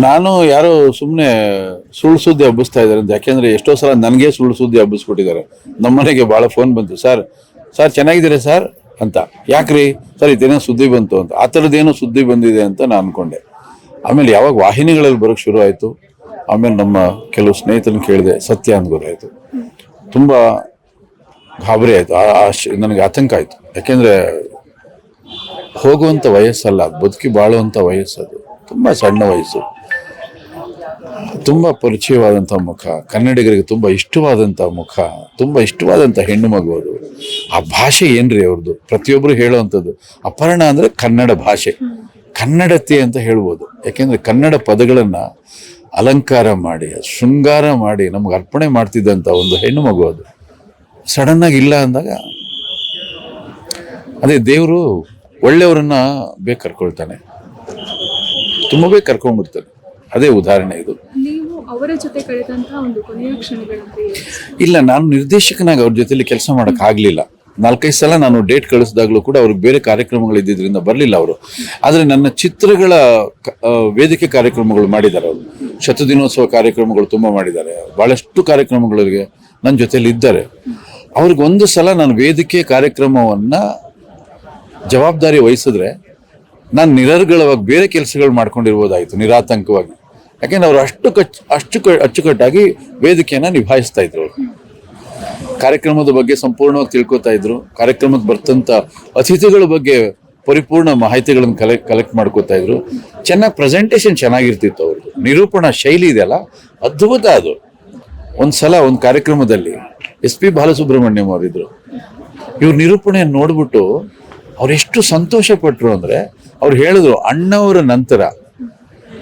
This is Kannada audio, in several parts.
ನಾನು ಯಾರೋ ಸುಮ್ಮನೆ ಸುಳ್ಳು ಸುದ್ದಿ ಹಬ್ಬಿಸ್ತಾ ಇದ್ದಾರೆ ಅಂತ. ಯಾಕೆಂದ್ರೆ ಎಷ್ಟೋ ಸಲ ನನಗೆ ಸುಳ್ಳು ಸುದ್ದಿ ಹಬ್ಬಿಸ್ಬಿಟ್ಟಿದ್ದಾರೆ. ನಮ್ಮನೆಗೆ ಭಾಳ ಫೋನ್ ಬಂತು. ಸರ್ ಸರ್ ಚೆನ್ನಾಗಿದ್ದೀರಾ ಸರ್? ಅಂತ. ಯಾಕ್ರಿ? ಸರ್, ಇದೇನೋ ಸುದ್ದಿ ಬಂತು ಅಂತ. ಆ ಥರದ್ದೇನೋ ಸುದ್ದಿ ಬಂದಿದೆ ಅಂತ ನಾನು ಅನ್ಕೊಂಡೆ. ಆಮೇಲೆ ಯಾವಾಗ ವಾಹಿನಿಗಳಲ್ಲಿ ಬರೋಕ್ಕೆ ಶುರು ಆಯಿತು. ಆಮೇಲೆ ನಮ್ಮ ಕೆಲವು ಸ್ನೇಹಿತರನ್ನ ಕೇಳಿದೆ. ಸತ್ಯ ಅಂತ ಗೊತ್ತಾಯಿತು. ತುಂಬ ಗಾಬರಿ ಆಯಿತು. ನನಗೆ ಆತಂಕ ಆಯಿತು. ಯಾಕೆಂದರೆ ಹೋಗುವಂಥ ವಯಸ್ಸಲ್ಲ. ಬದುಕಿ ಬಾಳುವಂಥ ವಯಸ್ಸದು. ತುಂಬ ಸಣ್ಣ ವಯಸ್ಸು. ತುಂಬ ಪರಿಚಯವಾದಂಥ ಮುಖ, ಕನ್ನಡಿಗರಿಗೆ ತುಂಬ ಇಷ್ಟವಾದಂಥ ಮುಖ, ತುಂಬ ಇಷ್ಟವಾದಂಥ ಹೆಣ್ಣು ಮಗು ಅದು. ಆ ಭಾಷೆ ಏನ್ರಿ ಅವ್ರದ್ದು ಪ್ರತಿಯೊಬ್ಬರು ಹೇಳುವಂಥದ್ದು. ಅಪರ್ಣ ಅಂದರೆ ಕನ್ನಡ ಭಾಷೆ. ಕನ್ನಡತೆ ಅಂತ ಹೇಳ್ಬೋದು. ಯಾಕೆಂದರೆ ಕನ್ನಡ ಪದಗಳನ್ನು ಅಲಂಕಾರ ಮಾಡಿ, ಶೃಂಗಾರ ಮಾಡಿ ನಮ್ಗೆ ಅರ್ಪಣೆ ಮಾಡ್ತಿದ್ದಂಥ ಒಂದು ಹೆಣ್ಣು ಮಗು ಅದು. ಸಡನ್ನಾಗಿ ಇಲ್ಲ ಅಂದಾಗ, ಅದೇ ದೇವರು ಒಳ್ಳೆಯವರನ್ನ ಬೇಕು ಕರ್ಕೊಳ್ತಾನೆ. ತುಂಬ ಬೇಗ ಕರ್ಕೊಂಡ್ಬಿಡ್ತಾನೆ. ಅದೇ ಉದಾಹರಣೆ ಇದು. ಅವರ ಜೊತೆ ಕಳೆದಂತಹ ಒಂದು ಕೊನೆಯ ಕ್ಷಣಗಳಂತೆ? ಇಲ್ಲ, ನಾನು ನಿರ್ದೇಶಕನಾಗಿ ಅವ್ರ ಜೊತೆಲಿ ಕೆಲಸ ಮಾಡಕ್ ಆಗ್ಲಿಲ್ಲ ನಾಲ್ಕೈದು ಸಲ ನಾನು ಡೇಟ್ ಕಳಿಸಿದಾಗಲೂ ಕೂಡ ಅವ್ರಿಗೆ ಬೇರೆ ಕಾರ್ಯಕ್ರಮಗಳು ಇದ್ದಿದ್ರಿಂದ ಬರಲಿಲ್ಲ ಅವರು. ಆದರೆ ನನ್ನ ಚಿತ್ರಗಳ ವೇದಿಕೆ ಕಾರ್ಯಕ್ರಮಗಳು ಮಾಡಿದ್ದಾರೆ ಅವರು. ಶತದಿನೋತ್ಸವ ಕಾರ್ಯಕ್ರಮಗಳು ತುಂಬ ಮಾಡಿದ್ದಾರೆ. ಭಾಳಷ್ಟು ಕಾರ್ಯಕ್ರಮಗಳಿಗೆ ನನ್ನ ಜೊತೆಲಿ ಇದ್ದಾರೆ. ಅವ್ರಿಗೆ ಒಂದು ಸಲ ನಾನು ವೇದಿಕೆ ಕಾರ್ಯಕ್ರಮವನ್ನು ಜವಾಬ್ದಾರಿ ವಹಿಸಿದ್ರೆ ನಾನು ನಿರರ್ಗಳವಾಗಿ ಬೇರೆ ಕೆಲಸಗಳು ಮಾಡ್ಕೊಂಡಿರ್ಬೋದಾಯಿತು, ನಿರಾತಂಕವಾಗಿ. ಯಾಕೆಂದ್ರೆ ಅವರು ಅಷ್ಟು ಕಚ್ ಅಷ್ಟು ಅಚ್ಚುಕಟ್ಟಾಗಿ ವೇದಿಕೆಯನ್ನು ನಿಭಾಯಿಸ್ತಾ ಇದ್ರು ಕಾರ್ಯಕ್ರಮದ ಬಗ್ಗೆ ಸಂಪೂರ್ಣವಾಗಿ ತಿಳ್ಕೊತಾ ಇದ್ರು. ಕಾರ್ಯಕ್ರಮಕ್ಕೆ ಬರ್ತಂತ ಅತಿಥಿಗಳ ಬಗ್ಗೆ ಪರಿಪೂರ್ಣ ಮಾಹಿತಿಗಳನ್ನು ಕಲೆಕ್ಟ್ ಕಲೆಕ್ಟ್ ಮಾಡ್ಕೋತಾ ಇದ್ರು. ಚೆನ್ನಾಗಿ ಪ್ರೆಸೆಂಟೇಷನ್ ಚೆನ್ನಾಗಿರ್ತಿತ್ತು ಅವ್ರದ್ದು ನಿರೂಪಣಾ ಶೈಲಿ ಇದೆಯಲ್ಲ, ಅದ್ಭುತ ಅದು. ಒಂದು ಸಲ ಒಂದು ಕಾರ್ಯಕ್ರಮದಲ್ಲಿ ಎಸ್ ಪಿ ಬಾಲಸುಬ್ರಹ್ಮಣ್ಯಂ ಅವರಿದ್ರು. ಇವ್ರ ನಿರೂಪಣೆಯನ್ನು ನೋಡ್ಬಿಟ್ಟು ಅವ್ರು ಎಷ್ಟು ಸಂತೋಷ ಪಟ್ರು ಅಂದ್ರೆ ಅವ್ರು ಹೇಳಿದ್ರು ಅಣ್ಣವರ ನಂತರ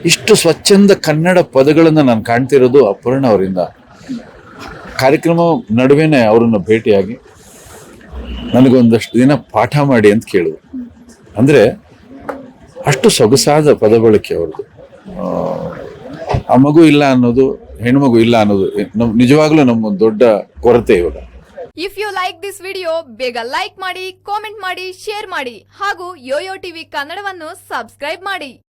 ಇಷ್ಟು ಸ್ವಚ್ಛಂದ ಕನ್ನಡ ಪದಗಳನ್ನು ನಾನು ಕಾಣ್ತಿರೋದು ಅಪೂರ್ಣ ಅವರಿಂದ. ಕಾರ್ಯಕ್ರಮ ನಡುವೆನೆ ಅವರನ್ನು ಭೇಟಿಯಾಗಿ ನನಗೊಂದಷ್ಟು ದಿನ ಪಾಠ ಮಾಡಿ ಅಂತ ಕೇಳಿದ್ರು. ಅಂದ್ರೆ ಅಷ್ಟು ಸೊಗಸಾದ ಪದ ಬಳಕೆ ಅವ್ರದ್ದು. ಆ, ಮಗು ಇಲ್ಲ ಅನ್ನೋದು ಹೆಣ್ಮಗು ಇಲ್ಲ ಅನ್ನೋದು ನಮ್ ನಿಜವಾಗ್ಲೂ ನಮ್ಗೊಂದು ದೊಡ್ಡ ಕೊರತೆ ಇವಾಗ. If you like this video ಬೇಗ ಲೈಕ್ ಮಾಡಿ ಕಾಮೆಂಟ್ ಮಾಡಿ ಶೇರ್ ಮಾಡಿ ಹಾಗೂ ಯೋಯೋ ಟಿವಿ ಕನ್ನಡವನ್ನು ಸಬ್ಸ್ಕ್ರೈಬ್ ಮಾಡಿ.